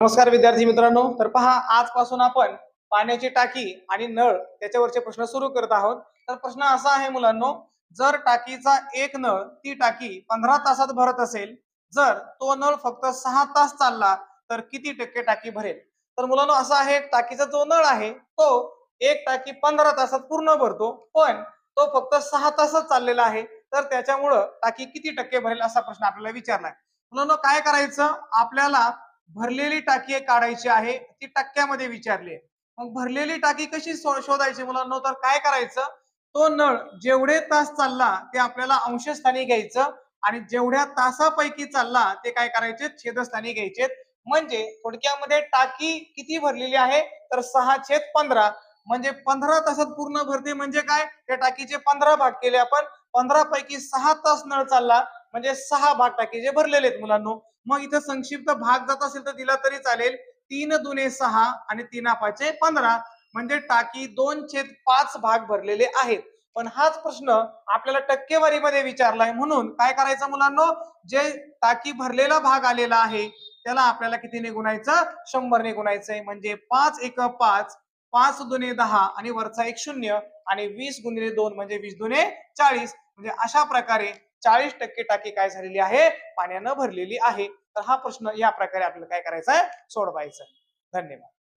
नमस्कार विद्यार्थी मित्रांनो तर पहा आजपासून आपण पाण्याची टाकी आणि नळ त्याच्यावरचे प्रश्न सुरू करत आहोत. तर प्रश्न असा आहे मुलांनो जर टाकीचा एक नळ ती टाकी पंधरा तासात भरत असेल जर तो नळ फक्त सहा तास चालला तर किती टक्के टाकी भरेल? तर मुलांनो असा आहे टाकीचा जो नळ आहे तो एक टाकी पंधरा तासात पूर्ण भरतो पण तो फक्त सहा तासच चाललेला आहे तर त्याच्यामुळं टाकी किती टक्के भरेल असा प्रश्न आपल्याला विचारलाय मुलांनो काय करायचं? आपल्याला भरलेली टाकी काढायची आहे ती टक्क्यामध्ये विचारली. मग भरलेली टाकी कशी शोधायची मुलांना? तर काय करायचं? तो नळ जेवढे तास चालला ते आपल्याला अंशस्थानी घ्यायचं आणि जेवढ्या तासापैकी चालला ते काय करायचे? छेदस्थानी घ्यायचे. म्हणजे थोडक्यामध्ये टाकी किती भरलेली आहे? तर सहा छेद पंधरा. म्हणजे पंधरा तासात पूर्ण भरते म्हणजे काय? त्या टाकीचे पंधरा भाग केले आपण. पंधरा पैकी सहा तास नळ चालला. म्हणजे सहा भाग टाकीचे भरलेले आहेत मुलांनो. मग इथं संक्षिप्त भाग जात असेल तर दिला तरी चालेल. तीन दुने सहा आणि तीन पाचे पंधरा. म्हणजे टाकी दोन छेद पाच भाग भरलेले आहेत. पण हाच प्रश्न आपल्याला टक्केवारीमध्ये विचारलाय म्हणून काय करायचं मुलांनो? जे टाकी भरलेला भाग आलेला आहे त्याला आपल्याला कितीने गुणायचं शंभरने गुणायचंय म्हणजे पाच एक पाच पाच दुने दहा आणि वरचा एक शून्य आणि वीस गुणिले दोन म्हणजे वीस दुने चाळीस. म्हणजे अशा प्रकारे चाळीस टक्के टाकी काय झालेली आहे? पाण्यानं भरलेली आहे. तर हा प्रश्न या प्रकारे आपल्याला काय करायचा आहे सोडवायचा धन्यवाद.